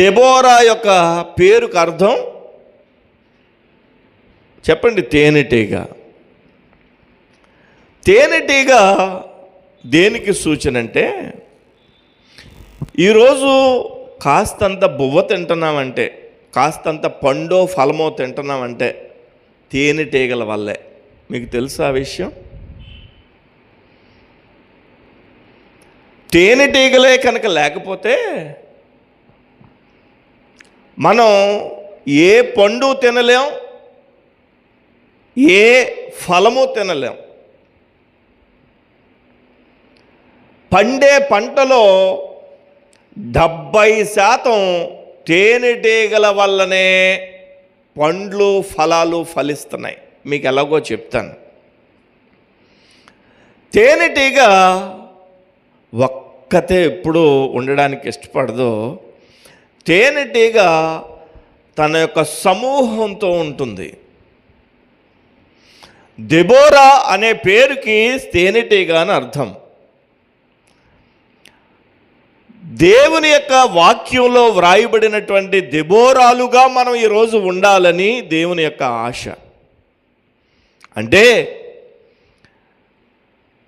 Deborah యొక్క పేరుకు అర్థం? చెప్పండి తేనెటీగ. తేనెటీగ దేనికి సూచన అంటే ఈరోజు కాస్తంత బువ్వ తింటున్నామంటే కాస్తంత పండో ఫలమో తింటున్నామంటే తేనెటీగల వల్లే. మీకు తెలుసా ఆ విషయం? తేనెటీగలే కనుక లేకపోతే మనం ఏ పండు తినలేం ఏ ఫలము తినలేం. పండే పంటలో డెబ్భై శాతం తేనెటీగల వల్లనే పండ్లు ఫలాలు ఫలిస్తున్నాయి. మీకు ఎలాగో చెప్తాను. తేనెటీగ ఒక్కతే ఎప్పుడు ఉండడానికి ఇష్టపడదు. తేనెటీగ తన యొక్క సమూహంతో ఉంటుంది. దెబోరా అనే పేరుకి తేనెటీగ అని అర్థం. దేవుని యొక్క వాక్యంలో వ్రాయబడినటువంటి దెబోరాలుగా మనం ఈరోజు ఉండాలని దేవుని యొక్క ఆశ. అంటే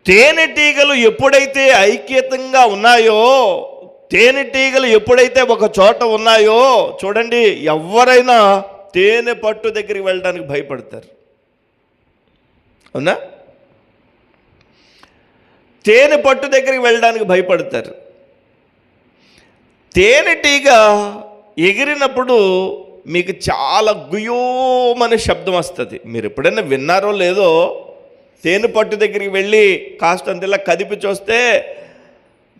తేనెటీగలు ఎప్పుడైతే ఐక్యతంగా ఉన్నాయో తేనెటీగలు ఎప్పుడైతే ఒక చోట ఉన్నాయో చూడండి ఎవరైనా తేనె పట్టు దగ్గరికి వెళ్ళడానికి భయపడతారు. అవునా? తేనె పట్టు దగ్గరికి వెళ్ళడానికి భయపడతారు. తేనెటీగ ఎగిరినప్పుడు మీకు చాలా గుయోమనే శబ్దం వస్తుంది. మీరు ఎప్పుడైనా విన్నారో లేదో తేనె పట్టు దగ్గరికి వెళ్ళి కాస్తంత ఇలా కదిపి చూస్తే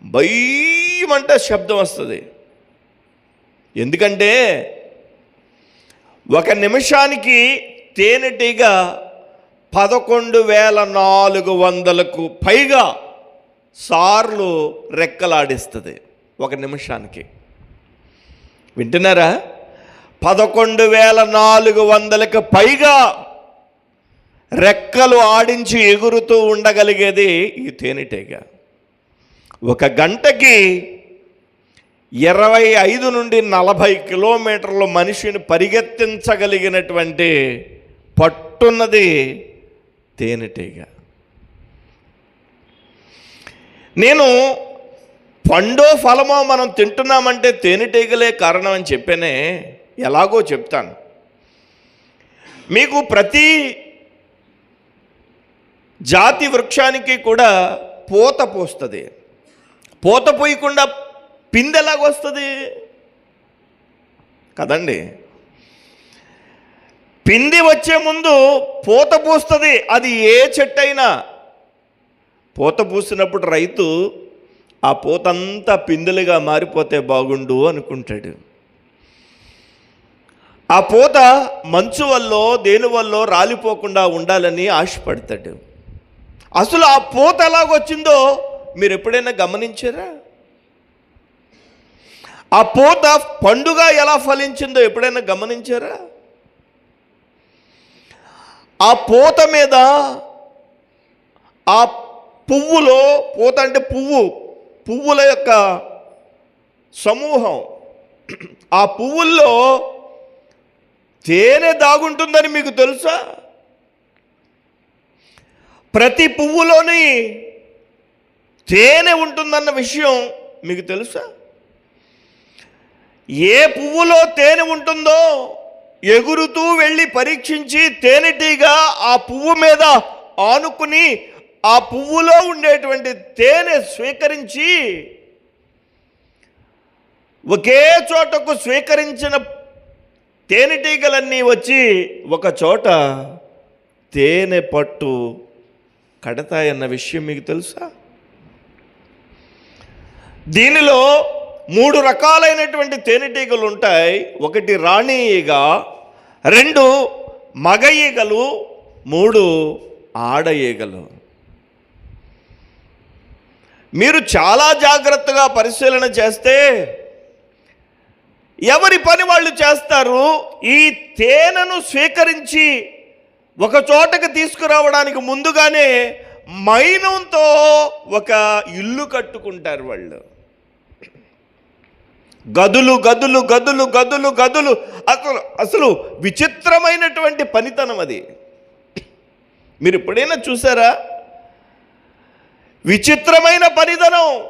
భయమంటే శబ్దం వస్తుంది. ఎందుకంటే ఒక నిమిషానికి తేనెటీగ పదకొండు వేల నాలుగు వందలకు పైగా సార్లు రెక్కలాడిస్తుంది ఒక నిమిషానికి. వింటున్నారా? పదకొండు వేల నాలుగు వందలకు పైగా రెక్కలు ఆడించి ఎగురుతూ ఉండగలిగేది ఈ తేనెటీగ. ఒక గంటకి ఇరవై ఐదు నుండి నలభై కిలోమీటర్లు మనిషిని పరిగెత్తించగలిగినటువంటి పట్టున్నది తేనెటీగ. నేను పండో ఫలమో మనం తింటున్నామంటే తేనెటీగలే కారణం అని చెప్పేనే ఎలాగో చెప్తాను. మీకు ప్రతి జాతి వృక్షానికి కూడా పూత పోస్తుంది. పూత పోయకుండా పిందె ఎలాగొస్తుంది కదండి. పిండి వచ్చే ముందు పూత పూస్తుంది. అది ఏ చెట్టు అయినా పూత పూసినప్పుడు రైతు ఆ పూతంతా పిందెలుగా మారిపోతే బాగుండు అనుకుంటాడు. ఆ పూత మంచు వల్ల దేని వల్ల రాలిపోకుండా ఉండాలని ఆశపడతాడు. అసలు ఆ పూత ఎలాగొచ్చిందో మీరు ఎప్పుడైనా గమనించారా? ఆ పూత పండుగ ఎలా ఫలించిందో ఎప్పుడైనా గమనించారా? ఆ పూత మీద ఆ పువ్వులో పూత అంటే పువ్వు పువ్వుల యొక్క సమూహం. ఆ పువ్వుల్లో తేనె దాగుంటుందని మీకు తెలుసా? ప్రతి పువ్వులోని తేనె ఉంటుందన్న విషయం మీకు తెలుసా? ఏ పువ్వులో తేనె ఉంటుందో ఎగురుతూ వెళ్ళి పరీక్షించి తేనెటీగా ఆ పువ్వు మీద ఆనుకుని ఆ పువ్వులో ఉండేటువంటి తేనె స్వీకరించి ఒకే చోటకు స్వీకరించిన తేనెటీగలన్నీ వచ్చి ఒక చోట తేనె పట్టు కడతాయన్న విషయం మీకు తెలుసా? దీనిలో మూడు రకాలైనటువంటి తేనెటీగలు ఉంటాయి. ఒకటి రాణి ఈగ రెండు మగ ఈగలు మూడు ఆడ ఈగలు. మీరు చాలా జాగ్రత్తగా పరిశీలన చేస్తే ఎవరి పని వాళ్ళు చేస్తారు? ఈ తేనెను స్వీకరించి ఒక చోటకి తీసుకురావడానికి ముందుగానే మైనంతో ఒక ఇల్లు కట్టుకుంటారు వాళ్ళు. గదులు గదులు గదులు గదులు గదులు. అసలు అసలు విచిత్రమైనటువంటి పనితనం అది. మీరు ఎప్పుడైనా చూసారా? విచిత్రమైన పనితనం.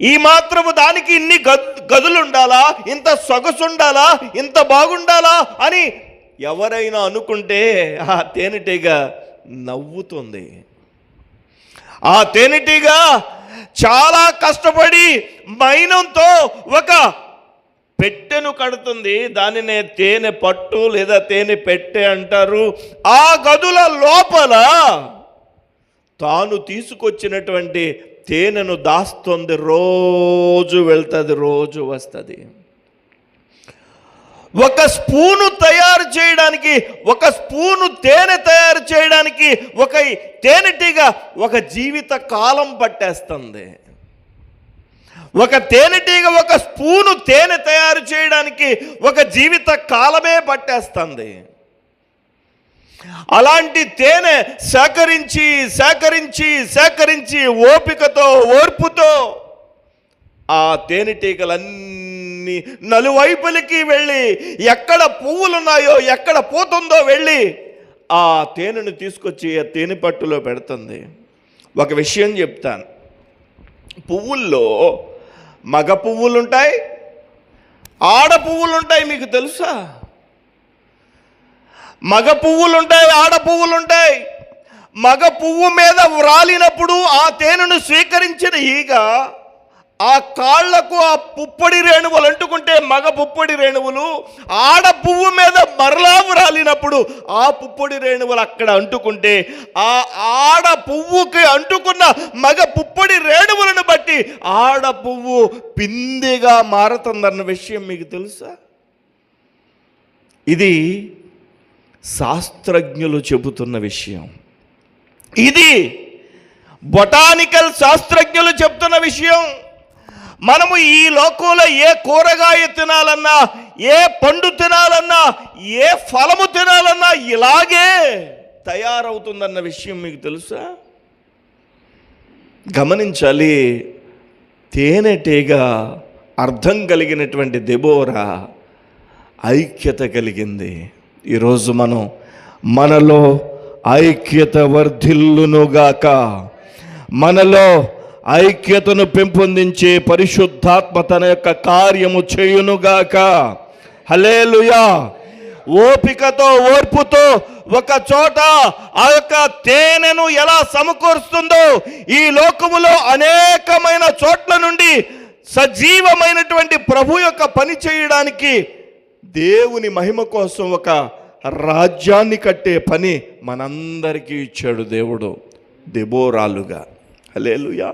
ఈ మాత్రము దానికి ఇన్ని గద్ గదులు ఉండాలా ఇంత సొగసు ఉండాలా ఇంత బాగుండాలా? అని ఎవరైనా అనుకుంటే ఆ తేనెటీగ నవ్వుతుంది. ఆ తేనెటీగ చాలా కష్టపడి మైనంతో ఒక పెట్టెను కడుతుంది. దానినే తేనె పట్టు లేదా తేనె పెట్టె అంటారు. ఆ గదుల లోపల తాను తీసుకొచ్చినటువంటి తేనెను దాస్తుంది. రోజు వెళ్తుంది రోజు వస్తుంది. ఒక స్పూను తయారు చేయడానికి ఒక స్పూను తేనె తయారు చేయడానికి ఒక తేనెటీగ ఒక జీవిత కాలం పట్టేస్తుంది. ఒక తేనెటీగ ఒక స్పూను తేనె తయారు చేయడానికి ఒక జీవిత కాలమే పట్టేస్తుంది. అలాంటి తేనె సేకరించి సేకరించి సేకరించి ఓపికతో ఓర్పుతో ఆ తేనెటీగలన్నీ నలువైపులకి వెళ్ళి ఎక్కడ పువ్వులున్నాయో ఎక్కడ పోతుందో వెళ్ళి ఆ తేనెను తీసుకొచ్చి ఆ తేనె పట్టులో పెడుతుంది. ఒక విషయం చెప్తాను. పువ్వుల్లో మగ పువ్వులుంటాయి ఆడ పువ్వులుంటాయి మీకు తెలుసా? మగ పువ్వులుంటాయి ఆడ పువ్వులుంటాయి. మగ పువ్వు మీద వ్రాలినప్పుడు ఆ తేనెను స్వీకరించిన ఈగ ఆ కాళ్ళకు ఆ పుప్పొడి రేణువులు అంటుకుంటే మగ పుప్పొడి రేణువులు ఆడ పువ్వు మీద మరలా రాలినప్పుడు ఆ పుప్పొడి రేణువులు అక్కడ అంటుకుంటే ఆ ఆడ పువ్వుకి అంటుకున్న మగ పుప్పొడి రేణువులను బట్టి ఆడ పువ్వు పిందిగా మారుతుందన్న విషయం మీకు తెలుసా? ఇది శాస్త్రజ్ఞులు చెబుతున్న విషయం. ఇది బొటానికల్ శాస్త్రజ్ఞులు చెప్తున్న విషయం. మనము ఈ లోకంలో ఏ కూరగాయ తినాలన్నా ఏ పండు తినాలన్నా ఏ ఫలము తినాలన్నా ఇలాగే తయారవుతుందన్న విషయం మీకు తెలుసా? గమనించాలి తేనెటీగ అర్థం కలిగినటువంటి దెబోరా ఐక్యత కలిగింది. ఈరోజు మనం మనలో ఐక్యత వర్ధిల్లునుగాక మనలో ఐక్యతను పెంపొందించే పరిశుద్ధాత్మ తన యొక్క కార్యము చేయునుగాక. హలేలుయా ఓపికతో ఓర్పుతో ఒక చోట ఆ యొక్క తేనెను ఎలా సమకూరుస్తుందో ఈ లోకములో అనేకమైన చోట్ల నుండి సజీవమైనటువంటి ప్రభు యొక్క పని చేయడానికి దేవుని మహిమ కోసం ఒక రాజ్యాన్ని కట్టే పని మనందరికీ ఇచ్చాడు దేవుడు. దెబోరాలుగా. హలేలుయా